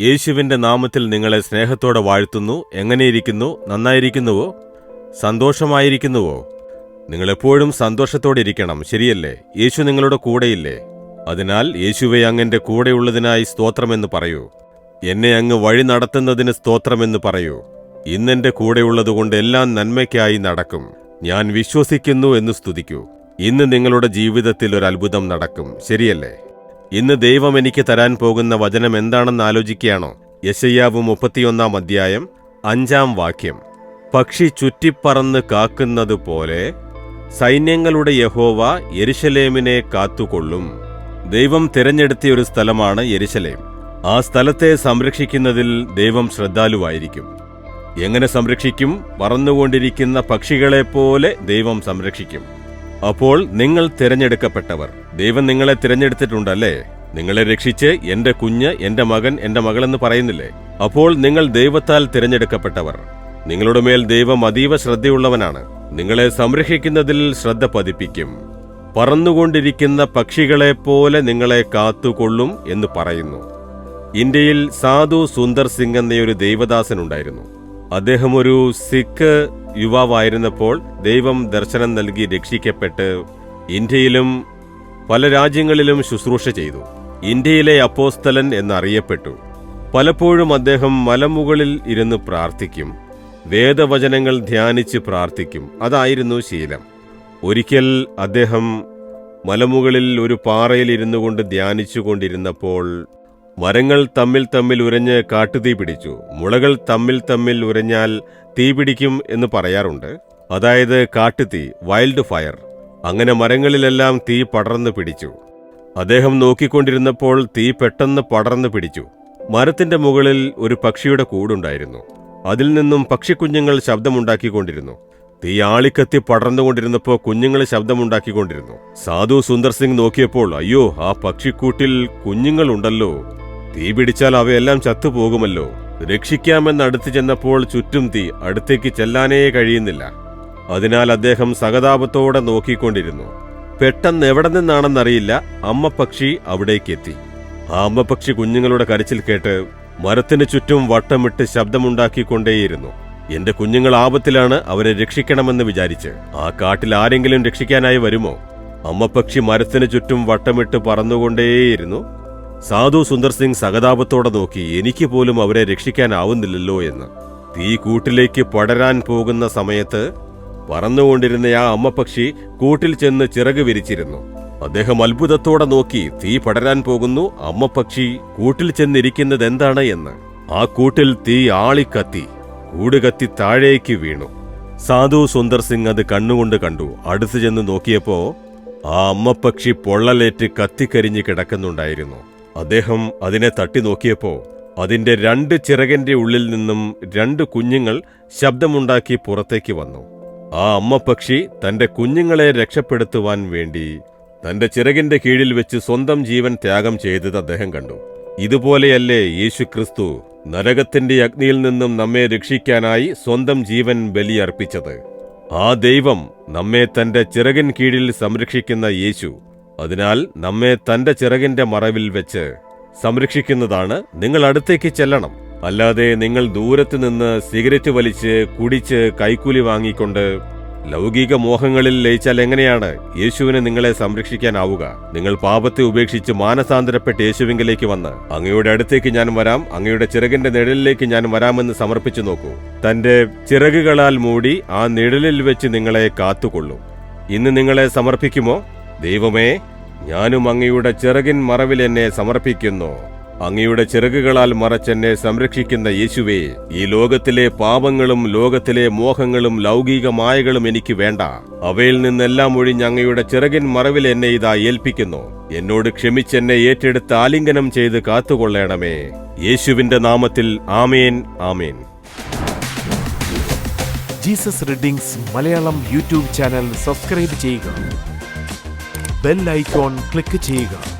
യേശുവിന്റെ നാമത്തിൽ നിങ്ങളെ സ്നേഹത്തോടെ വാഴ്ത്തുന്നു. എങ്ങനെയിരിക്കുന്നു? നന്നായിരിക്കുന്നുവോ? സന്തോഷമായിരിക്കുന്നുവോ? നിങ്ങളെപ്പോഴും സന്തോഷത്തോടെ ഇരിക്കണം. ശരിയല്ലേ? യേശു നിങ്ങളുടെ കൂടെയില്ലേ? അതിനാൽ യേശുവെ അങ്ങന്റെ കൂടെയുള്ളതിനായി സ്തോത്രമെന്ന് പറയൂ. എന്നെ അങ്ങ് വഴി നടത്തുന്നതിന് സ്തോത്രമെന്ന് പറയൂ. ഇന്നെന്റെ കൂടെയുള്ളതുകൊണ്ട് എല്ലാം നന്മയ്ക്കായി നടക്കും. ഞാൻ വിശ്വസിക്കുന്നു എന്ന് സ്തുതിക്കൂ. ഇന്ന് നിങ്ങളുടെ ജീവിതത്തിൽ ഒരു അത്ഭുതം നടക്കും. ശരിയല്ലേ? ഇന്ന് ദൈവം എനിക്ക് തരാൻ പോകുന്ന വചനം എന്താണെന്ന് ആലോചിക്കുകയാണോ? യശയ്യാവ് മുപ്പത്തിയൊന്നാം അധ്യായം അഞ്ചാം വാക്യം. പക്ഷി ചുറ്റിപ്പറന്ന് കാക്കുന്നത് പോലെ സൈന്യങ്ങളുടെ യഹോവ യെരുശലേമിനെ കാത്തുകൊള്ളും. ദൈവം തിരഞ്ഞെടുത്തിയ ഒരു സ്ഥലമാണ് യെരുശലേം. ആ സ്ഥലത്തെ സംരക്ഷിക്കുന്നതിൽ ദൈവം ശ്രദ്ധാലുവായിരിക്കും. എങ്ങനെ സംരക്ഷിക്കും? പറന്നുകൊണ്ടിരിക്കുന്ന പക്ഷികളെപ്പോലെ ദൈവം സംരക്ഷിക്കും. അപ്പോൾ നിങ്ങൾ തിരഞ്ഞെടുക്കപ്പെട്ടവർ. ദൈവം നിങ്ങളെ തിരഞ്ഞെടുത്തിട്ടുണ്ടല്ലേ? നിങ്ങളെ രക്ഷിച്ച് എന്റെ കുഞ്ഞ് എന്റെ മകൻ എന്റെ മകളെന്ന് പറയുന്നില്ലേ? അപ്പോൾ നിങ്ങൾ ദൈവത്താൽ തിരഞ്ഞെടുക്കപ്പെട്ടവർ. നിങ്ങളുടെ മേൽ ദൈവം അതീവ ശ്രദ്ധയുള്ളവനാണ്. നിങ്ങളെ സംരക്ഷിക്കുന്നതിൽ ശ്രദ്ധ പതിപ്പിക്കും. പറന്നുകൊണ്ടിരിക്കുന്ന പക്ഷികളെ പോലെ നിങ്ങളെ കാത്തുകൊള്ളും എന്ന് പറയുന്നു. ഇന്ത്യയിൽ സാധു സുന്ദർ സിംഗ് എന്നൊരു ദൈവദാസൻ ഉണ്ടായിരുന്നു. അദ്ദേഹം ഒരു സിഖ് യുവാവായിരുന്നപ്പോൾ ദൈവം ദർശനം നൽകി രക്ഷിക്കപ്പെട്ട് ഇന്ത്യയിലും പല രാജ്യങ്ങളിലും ശുശ്രൂഷ ചെയ്തു. ഇന്ത്യയിലെ അപ്പോസ്തലൻ എന്നറിയപ്പെട്ടു. പലപ്പോഴും അദ്ദേഹം മലമുകളിൽ ഇരുന്ന് പ്രാർത്ഥിക്കും. വേദവചനങ്ങൾ ധ്യാനിച്ച് പ്രാർത്ഥിക്കും. അതായിരുന്നു ശീലം. ഒരിക്കൽ അദ്ദേഹം മലമുകളിൽ ഒരു പാറയിൽ ഇരുന്നു കൊണ്ട് ധ്യാനിച്ചുകൊണ്ടിരുന്നപ്പോൾ മരങ്ങൾ തമ്മിൽ തമ്മിൽ ഉരഞ്ഞ് കാട്ടുതീ പിടിച്ചു. മുളകൾ തമ്മിൽ തമ്മിൽ ഉരഞ്ഞാൽ തീ പിടിക്കും എന്ന് പറയാറുണ്ട്. അതായത് കാട്ടുതീ വൈൽഡ് ഫയർ. അങ്ങനെ മരങ്ങളിലെല്ലാം തീ പടർന്നു പിടിച്ചു. അദ്ദേഹം നോക്കിക്കൊണ്ടിരുന്നപ്പോൾ തീ പെട്ടെന്ന് പടർന്നു പിടിച്ചു. മരത്തിന്റെ മുകളിൽ ഒരു പക്ഷിയുടെ കൂടുണ്ടായിരുന്നു. അതിൽ നിന്നും പക്ഷിക്കുഞ്ഞുങ്ങൾ ശബ്ദമുണ്ടാക്കിക്കൊണ്ടിരുന്നു. തീ ആളിക്കത്തി പടർന്നുകൊണ്ടിരുന്നപ്പോൾ കുഞ്ഞുങ്ങൾ ശബ്ദമുണ്ടാക്കിക്കൊണ്ടിരുന്നു. സാധു സുന്ദർ സിംഗ് നോക്കിയപ്പോൾ അയ്യോ ആ പക്ഷിക്കൂട്ടിൽ കുഞ്ഞുങ്ങളുണ്ടല്ലോ. തീ പിടിച്ചാൽ അവയെല്ലാം ചത്തുപോകുമല്ലോ. രക്ഷിക്കാമെന്ന് അടുത്ത് ചെന്നപ്പോൾ ചുറ്റും തീ അടുത്തേക്ക് ചെല്ലാനേ കഴിയുന്നില്ല. അതിനാൽ അദ്ദേഹം സഹതാപത്തോടെ നോക്കിക്കൊണ്ടിരുന്നു. പെട്ടെന്ന് എവിടെ നിന്നാണെന്നറിയില്ല അമ്മ പക്ഷി അവിടേക്കെത്തി. ആ അമ്മ പക്ഷി കുഞ്ഞുങ്ങളുടെ കരച്ചിൽ കേട്ട് മരത്തിന് ചുറ്റും വട്ടമിട്ട് ശബ്ദമുണ്ടാക്കിക്കൊണ്ടേയിരുന്നു. എന്റെ കുഞ്ഞുങ്ങൾ ആപത്തിലാണ് അവരെ രക്ഷിക്കണമെന്ന് വിചാരിച്ച്. ആ കാട്ടിൽ ആരെങ്കിലും രക്ഷിക്കാനായി വരുമോ? അമ്മ പക്ഷി മരത്തിന് ചുറ്റും വട്ടമിട്ട് പറന്നുകൊണ്ടേയിരുന്നു. സാധു സുന്ദർ സിംഗ് സഹതാപത്തോടെ നോക്കി എനിക്ക് പോലും അവരെ രക്ഷിക്കാനാവുന്നില്ലല്ലോ എന്ന്. തീ കൂട്ടിലേക്ക് പടരാൻ പോകുന്ന സമയത്ത് പറന്നുകൊണ്ടിരുന്ന ആ അമ്മപ്പക്ഷി കൂട്ടിൽ ചെന്ന് ചിറക് വിരിച്ചിരുന്നു. അദ്ദേഹം അത്ഭുതത്തോടെ നോക്കി തീ പടരാൻ പോകുന്നു അമ്മപ്പക്ഷി കൂട്ടിൽ ചെന്നിരിക്കുന്നത് എന്താണ് എന്ന്. ആ കൂട്ടിൽ തീ ആളിക്കത്തി കൂട് കത്തി താഴേക്ക് വീണു. സാധു സുന്ദർ സിംഗ് അത് കണ്ണുകൊണ്ട് കണ്ടു. അടുത്തു ചെന്ന് നോക്കിയപ്പോ ആ അമ്മപ്പക്ഷി പൊള്ളലേറ്റ് കത്തിക്കരിഞ്ഞ് കിടക്കുന്നുണ്ടായിരുന്നു. അദ്ദേഹം അതിനെ തട്ടി നോക്കിയപ്പോ അതിന്റെ രണ്ട് ചിറകന്റെ ഉള്ളിൽ നിന്നും രണ്ട് കുഞ്ഞുങ്ങൾ ശബ്ദമുണ്ടാക്കി പുറത്തേക്ക് വന്നു. ആ അമ്മ പക്ഷി തന്റെ കുഞ്ഞുങ്ങളെ രക്ഷപ്പെടുത്തുവാൻ വേണ്ടി തന്റെ ചിറകിന്റെ കീഴിൽ വെച്ച് സ്വന്തം ജീവൻ ത്യാഗം ചെയ്തത് അദ്ദേഹം കണ്ടു. ഇതുപോലെയല്ലേ യേശു ക്രിസ്തു നരകത്തിന്റെ അഗ്നിയിൽ നിന്നും നമ്മെ രക്ഷിക്കാനായി സ്വന്തം ജീവൻ ബലിയർപ്പിച്ചത്. ആ ദൈവം നമ്മെ തന്റെ ചിറകിൻ കീഴിൽ സംരക്ഷിക്കുന്ന യേശു അതിനാൽ നമ്മെ തന്റെ ചിറകിന്റെ മറവിൽ വെച്ച് സംരക്ഷിക്കുന്നതാണ്. നിങ്ങൾ അടുത്തേക്ക് ചെല്ലണം. അല്ലാതെ നിങ്ങൾ ദൂരത്ത് നിന്ന് സിഗരറ്റ് വലിച്ച് കുടിച്ച് കൈക്കൂലി വാങ്ങിക്കൊണ്ട് ലൗകിക മോഹങ്ങളിൽ ലയിച്ചാൽ എങ്ങനെയാണ് യേശുവിനെ നിങ്ങളെ സംരക്ഷിക്കാനാവുക? നിങ്ങൾ പാപത്തെ ഉപേക്ഷിച്ച് മാനസാന്തരപ്പെട്ട് യേശുവിങ്കിലേക്ക് വന്ന് അങ്ങയുടെ അടുത്തേക്ക് ഞാൻ വരാം അങ്ങയുടെ ചിറകിന്റെ നിഴലിലേക്ക് ഞാൻ വരാമെന്ന് സമർപ്പിച്ചു നോക്കൂ. തന്റെ ചിറകുകളാൽ മൂടി ആ നിഴലിൽ വെച്ച് നിങ്ങളെ കാത്തുകൊള്ളും. ഇന്ന് നിങ്ങളെ സമർപ്പിക്കുമോ? ദൈവമേ ഞാനും അങ്ങയുടെ ചിറകിൻ മറവിൽ എന്നെ സമർപ്പിക്കുന്നു. അങ്ങയുടെ ചിറകുകളാൽ മറച്ചെന്നെ സംരക്ഷിക്കുന്ന യേശുവേ ഈ ലോകത്തിലെ പാപങ്ങളും ലോകത്തിലെ മോഹങ്ങളും ലൗകിക മായകളും എനിക്ക് വേണ്ട. അവയിൽ നിന്നെല്ലാം ഒഴിഞ്ഞ് അങ്ങയുടെ ചിറകിൻ മറവിൽ എന്നെ ഇതാ ഏൽപ്പിക്കുന്നു. എന്നോട് ക്ഷമിച്ചെന്നെ ഏറ്റെടുത്ത് ആലിംഗനം ചെയ്ത് കാത്തുകൊള്ളേണമേ. യേശുവിന്റെ നാമത്തിൽ ആമേൻ ആമേൻ. Jesus readings Malayalam YouTube channel subscribe ചെയ്യുക. ബെൽ ഐക്കോൺ ക്ലിക്ക് ചെയ്യുക.